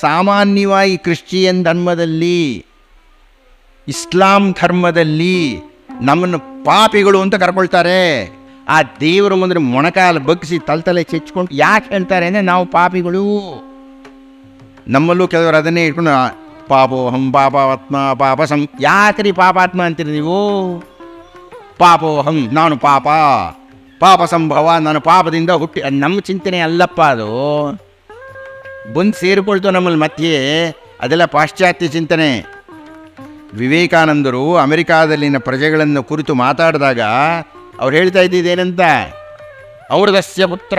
ಸಾಮಾನ್ಯವಾಗಿ ಕ್ರಿಶ್ಚಿಯನ್ ಧರ್ಮದಲ್ಲಿ, ಇಸ್ಲಾಂ ಧರ್ಮದಲ್ಲಿ ನಮ್ಮನ್ನು ಪಾಪಿಗಳು ಅಂತ ಕರ್ಕೊಳ್ತಾರೆ. ಆ ದೇವರ ಮುಂದೆ ಮೊಣಕಾಲು ಬಗ್ಗಿಸಿ ತಲೆ ಚೆಚ್ಕೊಂಡು ಯಾಕೆ ಹೇಳ್ತಾರೆ ಅಂದರೆ ನಾವು ಪಾಪಿಗಳು. ನಮ್ಮಲ್ಲೂ ಕೆಲವರು ಅದನ್ನೇ ಇಟ್ಕೊಂಡು ಪಾಪೋಹಂ ಪಾಪಾತ್ಮ ಪಾಪ ಸಂ ಯಾಕ್ರಿ ಪಾಪಾತ್ಮ ಅಂತೀರಿ ನೀವು? ಪಾಪೋಹಂ ನಾನು ಪಾಪ. ಪಾಪ ಸಂಭವ, ನಾನು ಪಾಪದಿಂದ ಹುಟ್ಟಿ. ನಮ್ಮ ಚಿಂತನೆ ಅಲ್ಲಪ್ಪ ಅದು. ಬಂದು ಸೇರಿಕೊಳ್ತು ನಮ್ಮಲ್ಲಿ ಮತ್ತೆ ಅದೆಲ್ಲ ಪಾಶ್ಚಾತ್ಯ ಚಿಂತನೆ. ವಿವೇಕಾನಂದರು ಅಮೆರಿಕಾದಲ್ಲಿನ ಪ್ರಜೆಗಳನ್ನು ಕುರಿತು ಮಾತಾಡಿದಾಗ ಅವ್ರು ಹೇಳ್ತಾ ಇದ್ದಿದ್ದೇನಂತ ಅಮೃತಸ್ಯ ಪುತ್ರ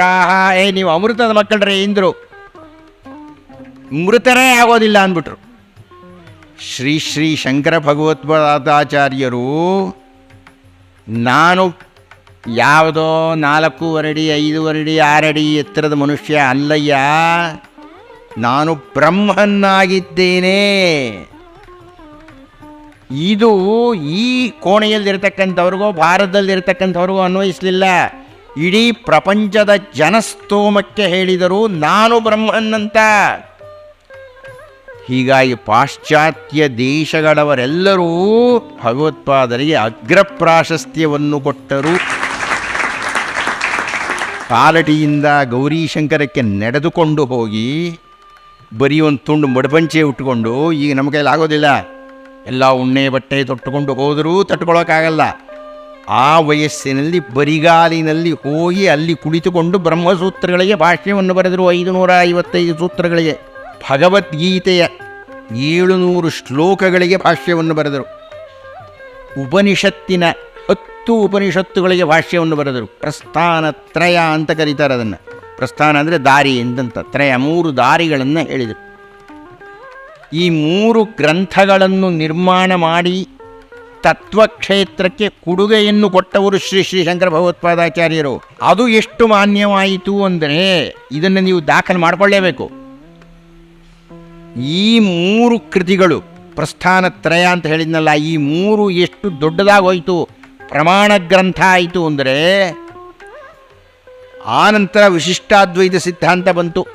ಏ, ನೀವು ಅಮೃತದ ಮಕ್ಕಳ್ರೆ ಇಂದ್ರು ಮೃತರೇ ಆಗೋದಿಲ್ಲ ಅಂದ್ಬಿಟ್ರು. ಶ್ರೀ ಶ್ರೀ ಶಂಕರ ಭಗವತ್ಪಾದಾಚಾರ್ಯರು ನಾನು ಯಾವುದೋ ನಾಲ್ಕೂವರೆ ಅಡಿ, ಐದೂವರೆ ಅಡಿ, ಆರಡಿ ಎತ್ತರದ ಮನುಷ್ಯ ಅಲ್ಲಯ್ಯ. ನಾನು ಬ್ರಹ್ಮನ್ನಾಗಿದ್ದೇನೆ. ಇದು ಈ ಕೋಣೆಯಲ್ಲಿರ್ತಕ್ಕಂಥವ್ರಿಗೋ, ಭಾರತದಲ್ಲಿರ್ತಕ್ಕಂಥವ್ರಿಗೋ ಅನ್ವಯಿಸಲಿಲ್ಲ. ಇಡೀ ಪ್ರಪಂಚದ ಜನಸ್ತೋಮಕ್ಕೆ ಹೇಳಿದರು ನಾನು ಬ್ರಹ್ಮನ್ನಂತ. ಹೀಗಾಗಿ ಪಾಶ್ಚಾತ್ಯ ದೇಶಗಳವರೆಲ್ಲರೂ ಭಗವತ್ಪಾದರಿಗೆ ಅಗ್ರ ಪ್ರಾಶಸ್ತ್ಯವನ್ನು ಕೊಟ್ಟರು. ಕಾಲಟಿಯಿಂದ ಗೌರಿಶಂಕರಕ್ಕೆ ನಡೆದುಕೊಂಡು ಹೋಗಿ ಬರೀ ಒಂದು ತುಂಡು ಮಡಪಂಚೆ ಉಟ್ಕೊಂಡು, ಈಗ ನಮ್ಮ ಕೈಲಿ ಆಗೋದಿಲ್ಲ. ಎಲ್ಲ ಉಣ್ಣೆ ಬಟ್ಟೆ ತೊಟ್ಟುಕೊಂಡು ಹೋದರೂ ತಟ್ಕೊಳ್ಳೋಕ್ಕಾಗಲ್ಲ ಆ ವಯಸ್ಸಿನಲ್ಲಿ, ಬರಿಗಾಲಿನಲ್ಲಿ ಹೋಗಿ ಅಲ್ಲಿ ಕುಳಿತುಕೊಂಡು ಬ್ರಹ್ಮಸೂತ್ರಗಳಿಗೆ, ಭಾಷ್ಯವನ್ನು ಬರೆದರು ಐದು ನೂರ ಐವತ್ತೈದು ಸೂತ್ರಗಳಿಗೆ, ಭಗವದ್ಗೀತೆಯ ಏಳುನೂರು ಶ್ಲೋಕಗಳಿಗೆ ಭಾಷ್ಯವನ್ನು ಬರೆದರು. ಉಪನಿಷತ್ತಿನ ಹತ್ತು ಉಪನಿಷತ್ತುಗಳಿಗೆ ಭಾಷ್ಯವನ್ನು ಬರೆದರು. ಪ್ರಸ್ಥಾನ ತ್ರಯ ಅಂತ ಕರೀತಾರೆ ಅದನ್ನು. ಪ್ರಸ್ಥಾನ ಅಂದರೆ ದಾರಿ ಎಂದಂತ. ತ್ರಯ ಮೂರು ದಾರಿಗಳನ್ನು ಹೇಳಿದರು. ಈ ಮೂರು ಗ್ರಂಥಗಳನ್ನು ನಿರ್ಮಾಣ ಮಾಡಿ ತತ್ವಕ್ಷೇತ್ರಕ್ಕೆ ಕೊಡುಗೆಯನ್ನು ಕೊಟ್ಟವರು ಶ್ರೀ ಶ್ರೀ ಶಂಕರ ಭಗವತ್ಪಾದಾಚಾರ್ಯರು. ಅದು ಎಷ್ಟು ಮಾನ್ಯವಾಯಿತು ಅಂದರೆ ಇದನ್ನು ನೀವು ದಾಖಲು ಮಾಡಿಕೊಳ್ಳೇಬೇಕು. ಈ ಮೂರು ಕೃತಿಗಳು, ಪ್ರಸ್ಥಾನ ತ್ರಯ ಅಂತ ಹೇಳಿದ್ನಲ್ಲ, ಈ ಮೂರು ಎಷ್ಟು ದೊಡ್ಡದಾಗೋಯಿತು, ಪ್ರಮಾಣ ಗ್ರಂಥ ಆಯಿತು ಅಂದರೆ ಆನಂತರ ವಿಶಿಷ್ಟಾದ್ವೈತ ಸಿದ್ಧಾಂತ ಬಂತು.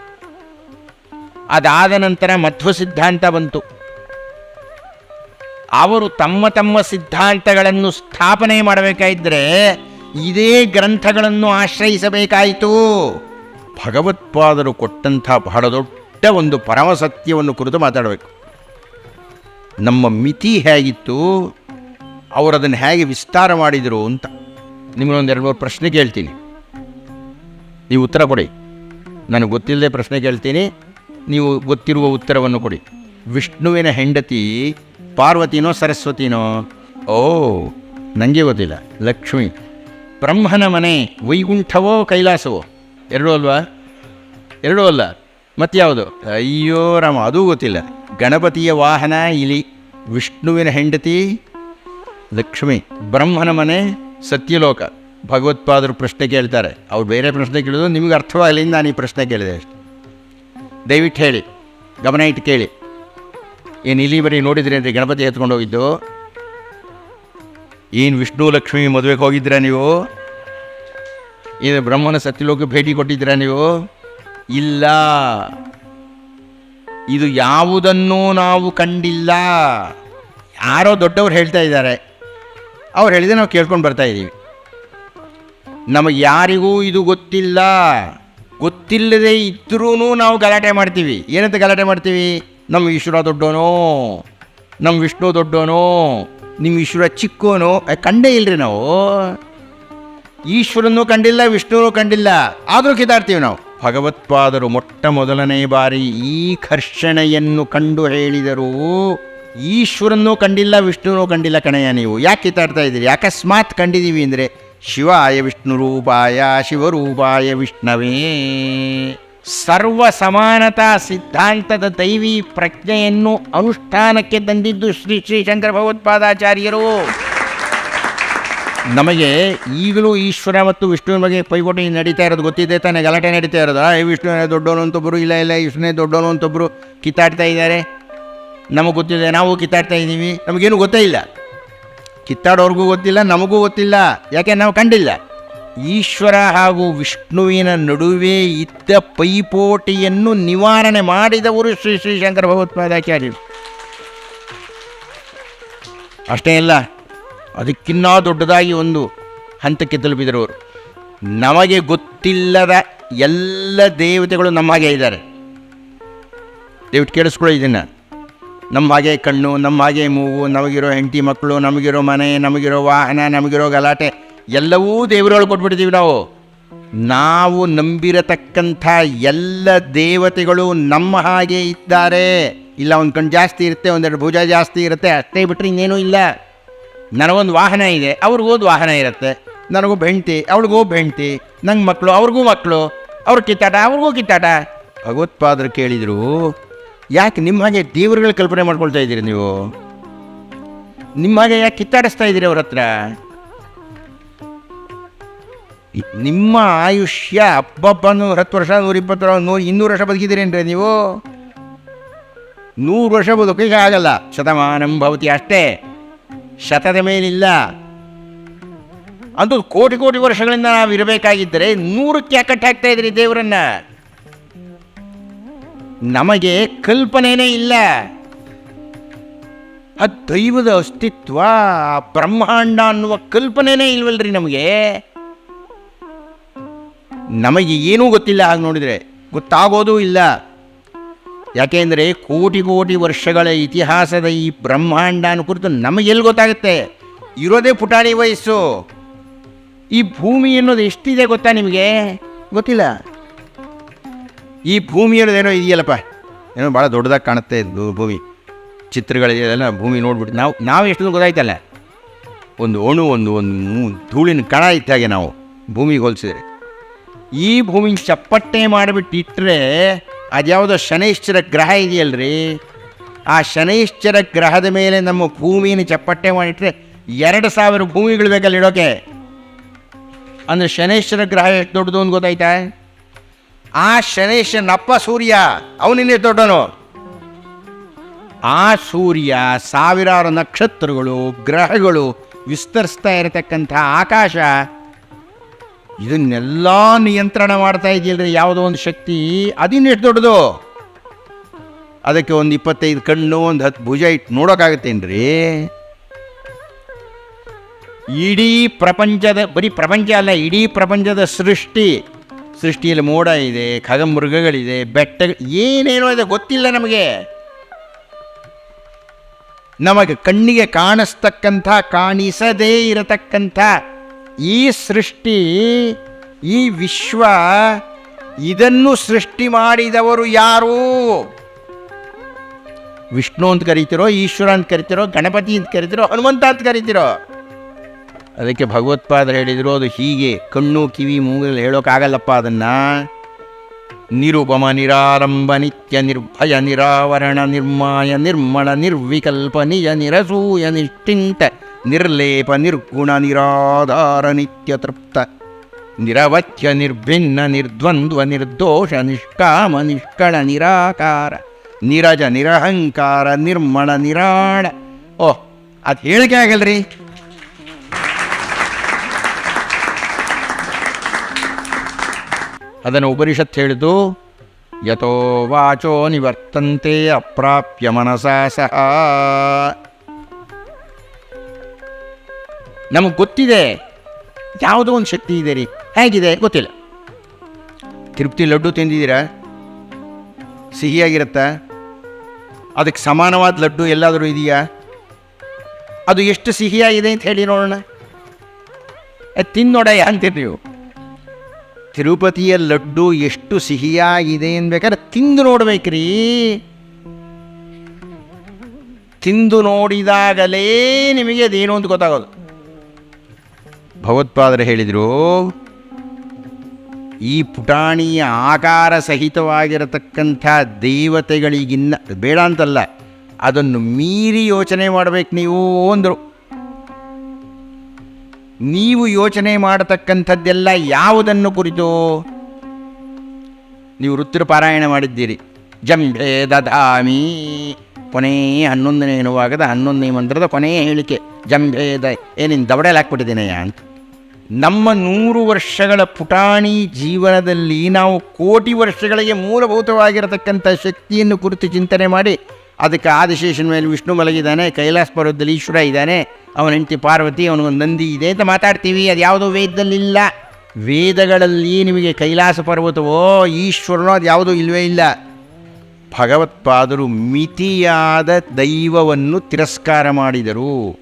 ಅದಾದ ನಂತರ ಮಧ್ವ ಸಿದ್ಧಾಂತ ಬಂತು. ಅವರು ತಮ್ಮ ತಮ್ಮ ಸಿದ್ಧಾಂತಗಳನ್ನು ಸ್ಥಾಪನೆ ಮಾಡಬೇಕಾಯಿದ್ರೆ ಇದೇ ಗ್ರಂಥಗಳನ್ನು ಆಶ್ರಯಿಸಬೇಕಾಯಿತು. ಭಗವತ್ಪಾದರು ಕೊಟ್ಟಂಥ ಬಹಳ ದೊಡ್ಡ ಒಂದು ಪರಮಸತ್ಯವನ್ನು ಕುರಿತು ಮಾತಾಡಬೇಕು. ನಮ್ಮ ಮಿತಿ ಹೇಗಿತ್ತು, ಅವರದನ್ನು ಹೇಗೆ ವಿಸ್ತಾರ ಮಾಡಿದರು ಅಂತ ನಿಮ್ಮನ್ನೊಂದು ಎರಡು ಮೂರು ಪ್ರಶ್ನೆ ಕೇಳ್ತೀನಿ. ನೀವು ಉತ್ತರ ಕೊಡಿ. ನನಗೆ ಗೊತ್ತಿಲ್ಲದೆ ಪ್ರಶ್ನೆ ಕೇಳ್ತೀನಿ. ನೀವು ಗೊತ್ತಿರುವ ಉತ್ತರವನ್ನು ಕೊಡಿ. ವಿಷ್ಣುವಿನ ಹೆಂಡತಿ ಪಾರ್ವತಿನೋ ಸರಸ್ವತಿನೋ? ಓ ನನಗೆ ಗೊತ್ತಿಲ್ಲ. ಲಕ್ಷ್ಮಿ, ಬ್ರಹ್ಮನ ಮನೆ ವೈಕುಂಠವೋ ಕೈಲಾಸವೋ? ಎರಡೂ ಅಲ್ವಾ? ಎರಡೂ ಅಲ್ಲ. ಮತ್ಯಾವುದು? ಅಯ್ಯೋ, ರಾಮ, ಅದೂ ಗೊತ್ತಿಲ್ಲ. ಗಣಪತಿಯ ವಾಹನ ಇಲಿ ವಿಷ್ಣುವಿನ ಹೆಂಡತಿ? ಲಕ್ಷ್ಮಿ, ಬ್ರಹ್ಮನ ಮನೆ ಸತ್ಯಲೋಕ. ಭಗವತ್ಪಾದರು ಪ್ರಶ್ನೆ ಕೇಳ್ತಾರೆ. ಅವ್ರು ಬೇರೆ ಪ್ರಶ್ನೆ ಕೇಳಿದ್ರು, ನಿಮಗೆ ಅರ್ಥವಾಗಲಿ ನಾನು ಈ ಪ್ರಶ್ನೆ ಕೇಳಿದೆ ಅಷ್ಟೆ. ದಯವಿಟ್ಟು ಹೇಳಿ, ಗಮನ ಇಟ್ಟು ಕೇಳಿ. ಏನು ಇಲ್ಲಿ ಬರೀ ನೋಡಿದ್ರಿ ಅಂದರೆ ಗಣಪತಿ ಎತ್ಕೊಂಡು ಹೋಗಿದ್ದು? ಏನು ವಿಷ್ಣು ಲಕ್ಷ್ಮಿ ಮದುವೆಗೆ ಹೋಗಿದ್ದೀರಾ ನೀವು? ಏನು ಬ್ರಹ್ಮನ ಸತ್ಯಲೋಕ ಭೇಟಿ ಕೊಟ್ಟಿದ್ದೀರಾ ನೀವು? ಇಲ್ಲ. ಇದು ಯಾವುದನ್ನೂ ನಾವು ಕಂಡಿಲ್ಲ. ಯಾರೋ ದೊಡ್ಡವ್ರು ಹೇಳ್ತಾ ಇದ್ದಾರೆ. ಅವ್ರು ಹೇಳಿದೆ ನಾವು ಕೇಳ್ಕೊಂಡು ಬರ್ತಾ ಇದ್ದೀವಿ. ನಮಗೆ ಯಾರಿಗೂ ಇದು ಗೊತ್ತಿಲ್ಲ. ಗೊತ್ತಿಲ್ಲದೆ ಇದ್ರೂ ನಾವು ಗಲಾಟೆ ಮಾಡ್ತೀವಿ. ಏನಂತ ಗಲಾಟೆ ಮಾಡ್ತೀವಿ? ನಮ್ಮ ಈಶ್ವರ ದೊಡ್ಡೋನೋ? ನಮ್ಮ ವಿಷ್ಣು ದೊಡ್ಡೋನೋ? ನಿಮ್ಮ ಈಶ್ವರ ಚಿಕ್ಕೋನೋ? ಕಂಡೇ ಇಲ್ಲರಿ ನಾವು. ಈಶ್ವರನೂ ಕಂಡಿಲ್ಲ ವಿಷ್ಣುನೂ ಕಂಡಿಲ್ಲ. ಆದರೂ ಕಿತಾಡ್ತೀವಿ ನಾವು. ಭಗವತ್ಪಾದರು ಮೊಟ್ಟ ಮೊದಲನೇ ಬಾರಿ ಈ ಘರ್ಷಣೆಯನ್ನು ಕಂಡು ಹೇಳಿದರು ಈಶ್ವರನೂ ಕಂಡಿಲ್ಲ ವಿಷ್ಣುನೂ ಕಂಡಿಲ್ಲ ಕಣಯ್ಯ ನೀವು. ಯಾಕೆ ಕಿತ್ತಾಡ್ತಾ ಇದ್ದೀರಿ? ಅಕಸ್ಮಾತ್ ಕಂಡಿದ್ದೀವಿ ಅಂದರೆ ಶಿವಾಯ ವಿಷ್ಣು ರೂಪಾಯ ಶಿವರೂಪಾಯ ವಿಷ್ಣವೇ. ಸರ್ವ ಸಮಾನತಾ ಸಿದ್ಧಾಂತದ ದೈವಿ ಪ್ರಜ್ಞೆಯನ್ನು ಅನುಷ್ಠಾನಕ್ಕೆ ತಂದಿದ್ದು ಶ್ರೀ ಶ್ರೀ ಶಂಕರ ಭಗವತ್ಪಾದಾಚಾರ್ಯರು. ನಮಗೆ ಈಗಲೂ ಈಶ್ವರ ಮತ್ತು ವಿಷ್ಣುವಿನ ಬಗ್ಗೆ ಪೈಪೋಟಿ ನಡೀತಾ ಇರೋದು ಗೊತ್ತಿದೆ ತಾನೆ ಗಲಾಟೆ ನಡೀತಾ ಇರೋದು. ಆ, ವಿಷ್ಣುವೇ ದೊಡ್ಡವನು ಅಂತೊಬ್ಬರು ಇಲ್ಲ ಇಲ್ಲ ವಿಷ್ಣುವೇ ದೊಡ್ಡವನು ಅಂತೊಬ್ಬರು ಕಿತ್ತಾಡ್ತಾ ಇದ್ದಾರೆ. ನಮಗೆ ಗೊತ್ತಿದೆ ನಾವು ಕಿತ್ತಾಡ್ತಾ ಇದ್ದೀವಿ. ನಮಗೇನು ಗೊತ್ತೇ ಇಲ್ಲ. ಕಿತ್ತಾಡೋರ್ಗೂ ಗೊತ್ತಿಲ್ಲ, ನಮಗೂ ಗೊತ್ತಿಲ್ಲ. ಯಾಕೆ ನಾವು ಕಂಡಿಲ್ಲ? ಈಶ್ವರ ಹಾಗೂ ವಿಷ್ಣುವಿನ ನಡುವೆ ಇದ್ದ ಪೈಪೋಟಿಯನ್ನು ನಿವಾರಣೆ ಮಾಡಿದವರು ಶ್ರೀ ಶ್ರೀ ಶಂಕರ ಭಗವತ್ಪಾದಾಚಾರ್ಯರು. ಅಷ್ಟೇ ಅಲ್ಲ, ಅದಕ್ಕಿನ್ನ ದೊಡ್ಡದಾಗಿ ಒಂದು ಹಂತಕ್ಕೆ ತಲುಪಿದರು ಅವರು ನಮಗೆ ಗೊತ್ತಿಲ್ಲದ ಎಲ್ಲ ದೇವತೆಗಳು ನಮ್ಮ ಹಾಗೆ ಇದ್ದಾರೆ. ದಯವಿಟ್ಟು ಕೇಳಿಸ್ಕೊಳ್ಳಿ ಇದನ್ನು. ನಮ್ಮ ಹಾಗೆ ಕಣ್ಣು ನಮ್ಮ ಹಾಗೆ ಮೂಗು, ನಮಗಿರೋ ಹೆಂಡತಿ ಮಕ್ಕಳು, ನಮಗಿರೋ ಮನೆ, ನಮಗಿರೋ ವಾಹನ, ನಮಗಿರೋ ಗಲಾಟೆ, ಎಲ್ಲವೂ ದೇವರೊಳಗೆ ಕೊಟ್ಬಿಡ್ತೀವಿ ನಾವು. ನಾವು ನಂಬಿರತಕ್ಕಂಥ ಎಲ್ಲ ದೇವತೆಗಳು ನಮ್ಮ ಹಾಗೆ ಇದ್ದಾರೆ. ಇಲ್ಲ, ಒಂದು ಕಣ್ಣು ಜಾಸ್ತಿ ಇರುತ್ತೆ, ಒಂದೆರಡು ಭುಜ ಜಾಸ್ತಿ ಇರುತ್ತೆ, ಅಷ್ಟೇ ಬಿಟ್ಟರೆ ಇನ್ನೇನೂ ಇಲ್ಲ. ನನಗೊಂದು ವಾಹನ ಇದೆ ಅವ್ರಿಗೋದು ವಾಹನ ಇರುತ್ತೆ. ನನಗೂ ಬೆಣ್ತಿ ಅವ್ಳಿಗೂ ಬೆಣ್ತಿ ನಂಗೆ ಮಕ್ಕಳು ಅವ್ರಿಗೂ ಮಕ್ಕಳು ಅವ್ರ ಕಿತ್ತಾಟ, ಅವ್ರಿಗೂ ಕಿತ್ತಾಟ. ಭಗವತ್ಪಾದರು ಕೇಳಿದರು ಯಾಕೆ ನಿಮ್ಮ ಹಾಗೆ ದೇವರುಗಳ ಕಲ್ಪನೆ ಮಾಡ್ಕೊಳ್ತಾ ಇದ್ದೀರಿ ನೀವು? ನಿಮ್ಮ ಹಾಗೆ ಯಾಕೆ ಕಿತ್ತಾಡಿಸ್ತಾ ಇದ್ದೀರಿ ಅವ್ರ ಹತ್ರ? ನಿಮ್ಮ ಆಯುಷ್ಯ ನೂರ ಹತ್ತು ವರ್ಷ ನೂರ ಇಪ್ಪತ್ತು ವರ್ಷ, ನೂರು, ಇನ್ನೂರು ವರ್ಷ ಬದುಕಿದ್ದೀರೇನ್ರಿ ನೀವು? ನೂರು ವರ್ಷ ಬದುಕಿಗೆ ಆಗಲ್ಲ. ಶತಮಾನಂ ಭವತಿ ಅಷ್ಟೇ. ಶತದ ಮೇಲಿಲ್ಲ. ಅದು ಕೋಟಿ ಕೋಟಿ ವರ್ಷಗಳಿಂದ ನಾವು ಇರಬೇಕಾಗಿದ್ದರೆ ನೂರಕ್ಕೆ ಅಕಟ್ಟಾಗ್ತಾ ಕಟ್ಟಿ ಇದ್ರಿ ದೇವರನ್ನ. ನಮಗೆ ಕಲ್ಪನೆಯೇ ಇಲ್ಲ. ಆ ದೈವದ ಅಸ್ತಿತ್ವ, ಆ ಬ್ರಹ್ಮಾಂಡ ಅನ್ನುವ ಕಲ್ಪನೆನೇ ಇಲ್ವಲ್ರಿ ನಮಗೆ. ನಮಗೆ ಏನೂ ಗೊತ್ತಿಲ್ಲ, ಹಾಗೆ ನೋಡಿದರೆ ಗೊತ್ತಾಗೋದೂ ಇಲ್ಲ. ಯಾಕೆಂದರೆ ಕೋಟಿ ಕೋಟಿ ವರ್ಷಗಳ ಇತಿಹಾಸದ ಈ ಬ್ರಹ್ಮಾಂಡ ಅನ್ನೋ ಕುರಿತು ನಮಗೆಲ್ಲಿ ಗೊತ್ತಾಗುತ್ತೆ? ಇರೋದೇ ಪುಟಾಣಿ ವಯಸ್ಸು. ಈ ಭೂಮಿ ಅನ್ನೋದು ಎಷ್ಟಿದೆ ಗೊತ್ತಾ ನಿಮಗೆ? ಗೊತ್ತಿಲ್ಲ. ಈ ಭೂಮಿ ಅನ್ನೋದೇನೋ ಇದೆಯಲ್ಲಪ್ಪ? ಏನೋ ಭಾಳ ದೊಡ್ಡದಾಗಿ ಕಾಣುತ್ತೆ ಭೂಮಿ. ಚಿತ್ರಗಳಿದೆಯಲ್ಲ ಭೂಮಿ ನೋಡ್ಬಿಟ್ಟು ನಾವು ನಾವು ಎಷ್ಟು ಗೊತ್ತಾಯ್ತಲ್ಲ? ಒಂದು ಅಣು, ಒಂದು ಒಂದು ಧೂಳಿನ ಕಣ ಇದ್ದಾಗೆ ನಾವು ಭೂಮಿಗೆ ಹೋಲಿಸಿದರೆ. ಈ ಭೂಮಿ ಚಪ್ಪಟ್ಟೆ ಮಾಡಿಬಿಟ್ಟು ಇಟ್ಟರೆ ಅದ್ಯಾವುದೋ ಶನೈಶ್ಚರ ಗ್ರಹ ಇದೆಯಲ್ರಿ? ಆ ಶನೈಶ್ಚರ ಗ್ರಹದ ಮೇಲೆ ನಮ್ಮ ಭೂಮಿಯನ್ನು ಚಪ್ಪಟ್ಟೆ ಮಾಡಿಟ್ರೆ ಎರಡು ಸಾವಿರ ಭೂಮಿಗಳು ಬೇಕಲ್ಲಿ ಇಡೋಕೆ? ಅಂದರೆ ಶನೈಶ್ಚರ ಗ್ರಹ ಎಷ್ಟು ದೊಡ್ಡದು ಅಂತ ಗೊತ್ತಾಯ್ತಾ? ಆ ಶನೇಶನಪ್ಪ ಸೂರ್ಯ ಅವನಿನ್ನೇ ದೊಡ್ಡನು ಆ ಸೂರ್ಯ ಸಾವಿರಾರು ನಕ್ಷತ್ರಗಳು, ಗ್ರಹಗಳು ವಿಸ್ತರಿಸ್ತಾ ಇರತಕ್ಕಂಥ ಆಕಾಶ, ಇದನ್ನೆಲ್ಲ ನಿಯಂತ್ರಣ ಮಾಡ್ತಾ ಇದೆಯಲ್ರಿ, ಯಾವುದೋ ಒಂದು ಶಕ್ತಿ ಅದಿನ್ನೆಷ್ಟು ದೊಡ್ಡದು? ಅದಕ್ಕೆ ಒಂದು ಇಪ್ಪತ್ತೈದು ಕಣ್ಣು, ಒಂದು ಹತ್ತು ಭುಜ ಇಟ್ಟು ನೋಡೋಕ್ಕಾಗತ್ತೇನ್ರಿ ಇಡೀ ಪ್ರಪಂಚದ, ಬರೀ ಪ್ರಪಂಚ ಅಲ್ಲ, ಇಡೀ ಪ್ರಪಂಚದ ಸೃಷ್ಟಿ. ಸೃಷ್ಟಿಯಲ್ಲಿ ಮೋಡ ಇದೆ ಖಗಮೃಗಗಳಿದೆ ಬೆಟ್ಟ, ಏನೇನೋ ಇದೆ ಗೊತ್ತಿಲ್ಲ ನಮಗೆ. ನಮಗೆ ಕಣ್ಣಿಗೆ ಕಾಣಿಸ್ತಕ್ಕಂಥ, ಕಾಣಿಸದೇ ಇರತಕ್ಕಂಥ ಈ ಸೃಷ್ಟಿ, ಈ ವಿಶ್ವ, ಇದನ್ನು ಸೃಷ್ಟಿ ಮಾಡಿದವರು ಯಾರು? ವಿಷ್ಣು ಅಂತ ಕರಿತಿರೋ, ಈಶ್ವರ ಅಂತ ಕರಿತಿರೋ, ಗಣಪತಿ ಅಂತ ಕರಿತಿರೋ, ಹನುಮಂತ ಅಂತ ಕರಿತಿರೋ. ಅದಕ್ಕೆ ಭಗವತ್ಪಾದರು ಹೇಳಿದರು, ಅದು ಹೀಗೆ. ಕಣ್ಣು, ಕಿವಿ ಮೂಗಲ್ಲಿ ಹೇಳೋಕ್ಕಾಗಲ್ಲಪ್ಪ ಅದನ್ನು. ನಿರುಪಮ, ನಿರಾರಂಭ, ನಿತ್ಯ ನಿರ್ಭಯ, ನಿರಾವರಣ, ನಿರ್ಮಾಯ, ನಿರ್ಮಳ, ನಿರ್ವಿಕಲ್ಪ ನಿಜ ನಿರಸೂಯ, ನಿಷ್ಠಿಂತ, ನಿರ್ಲೇಪ, ನಿರ್ಗುಣ, ನಿರಾಧಾರ, ನಿತ್ಯ ತೃಪ್ತ. ನಿರವಚ್ಯ, ನಿರ್ಭಿನ್ನ, ನಿರ್ದ್ವಂದ್ವ, ನಿರ್ದೋಷ, ನಿಷ್ಕಾಮ, ನಿಷ್ಕಳ, ನಿರಾಕಾರ, ನಿರಜ, ನಿರಹಂಕಾರ, ನಿರ್ಮಳ, ನಿರಾಳ. ಓಹ್, ಅದು ಹೇಳಿಕೆ ಆಗಲ್ರಿ? ಅದನ್ನು ಉಪನಿಷತ್ ಹೇಳಿದು ಯಥೋ ವಾಚೋ ನಿವರ್ತಂತೆ ಅಪ್ರಾಪ್ಯ ಮನಸಾ ಸಹ. ನಮಗೆ ಗೊತ್ತಿದೆ, ಯಾವುದೋ ಒಂದು ಶಕ್ತಿ ಇದೆ ರೀ. ಹೇಗಿದೆ? ಗೊತ್ತಿಲ್ಲ. ತಿರುಪ್ತಿ ಲಡ್ಡು ತಿಂದಿದ್ದೀರಾ? ಸಿಹಿಯಾಗಿರುತ್ತಾ? ಅದಕ್ಕೆ ಸಮಾನವಾದ ಲಡ್ಡು ಎಲ್ಲಾದರೂ ಇದೆಯಾ? ಅದು ಎಷ್ಟು ಸಿಹಿಯಾಗಿದೆ ಅಂತ ಹೇಳಿ ನೋಡೋಣ. ತಿನ್ನೋಡ ಅಂತೀರಿ ನೀವು? ತಿರುಪತಿಯ ಲಡ್ಡು ಎಷ್ಟು ಸಿಹಿಯಾಗಿದೆ ಅನ್ಬೇಕಾದ್ರೆ ತಿಂದು ನೋಡ್ಬೇಕ್ರಿ. ತಿಂದು ನೋಡಿದಾಗಲೇ ನಿಮಗೆ ಅದೇನು ಅಂತ ಗೊತ್ತಾಗೋದು. ಭಗವತ್ಪಾದರು ಹೇಳಿದರು, ಈ ಪುಟಾಣಿಯ ಆಕಾರ ಸಹಿತವಾಗಿರತಕ್ಕಂಥ ದೇವತೆಗಳಿಗಿನ್ನ ಬೇಡ ಅಂತಲ್ಲ, ಅದನ್ನು ಮೀರಿ ಯೋಚನೆ ಮಾಡಬೇಕು ನೀವು ಅಂದರು. ನೀವು ಯೋಚನೆ ಮಾಡತಕ್ಕಂಥದ್ದೆಲ್ಲ ಯಾವುದನ್ನು ಕುರಿತು? ನೀವು ರುದ್ರ ಪಾರಾಯಣ ಮಾಡಿದ್ದೀರಿ ಜಂಭೆ ದಧಾಮಿ ಕೊನೆಯ ಹನ್ನೊಂದನೇ ಎನ್ನುವಾಗದ ಹನ್ನೊಂದನೇ ಮಂತ್ರದ ಕೊನೆಯ ಹೇಳಿಕೆ. ಜಂಭೇದ ಏನಿನ್ ದವಡೆಯಲ್ಲಿ ಹಾಕ್ಬಿಟ್ಟಿದ್ದೀನಯ್ಯ ಅಂತ. ನಮ್ಮ ನೂರು ವರ್ಷಗಳ ಪುಟಾಣಿ ಜೀವನದಲ್ಲಿ ನಾವು ಕೋಟಿ ವರ್ಷಗಳಿಗೆ ಮೂಲಭೂತವಾಗಿರತಕ್ಕಂಥ ಶಕ್ತಿಯನ್ನು ಕುರಿತು ಚಿಂತನೆ ಮಾಡಿ ಅದಕ್ಕೆ ಆದಿಶೇಷನ ಮೇಲೆ ವಿಷ್ಣು ಮಲಗಿದ್ದಾನೆ, ಕೈಲಾಸ ಪರ್ವತದಲ್ಲಿ ಈಶ್ವರ ಇದ್ದಾನೆ, ಅವನ ಹೆಂಡತಿ ಪಾರ್ವತಿ, ಅವನಿಗೊಂದು ನಂದಿ ಇದೆ ಅಂತ ಮಾತಾಡ್ತೀವಿ, ಅದು ಯಾವುದೋ ವೇದದಲ್ಲಿಲ್ಲ. ವೇದಗಳಲ್ಲಿ ನಿಮಗೆ ಕೈಲಾಸ ಪರ್ವತವೋ, ಈಶ್ವರನೋ, ಅದು ಯಾವುದೂ ಇಲ್ಲವೇ ಇಲ್ಲ. ಭಗವತ್ಪಾದರು ಮಿತಿಯಾದ ದೈವವನ್ನು ತಿರಸ್ಕಾರ ಮಾಡಿದರು.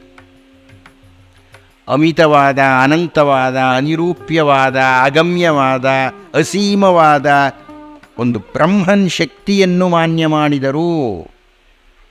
ಅಮಿತವಾದ, ಅನಂತವಾದ, ಅನಿರೂಪ್ಯವಾದ, ಅಗಮ್ಯವಾದ, ಅಸೀಮವಾದ ಒಂದು ಬ್ರಹ್ಮನ್ ಶಕ್ತಿಯನ್ನು ಮಾನ್ಯ ಮಾಡಿದರು.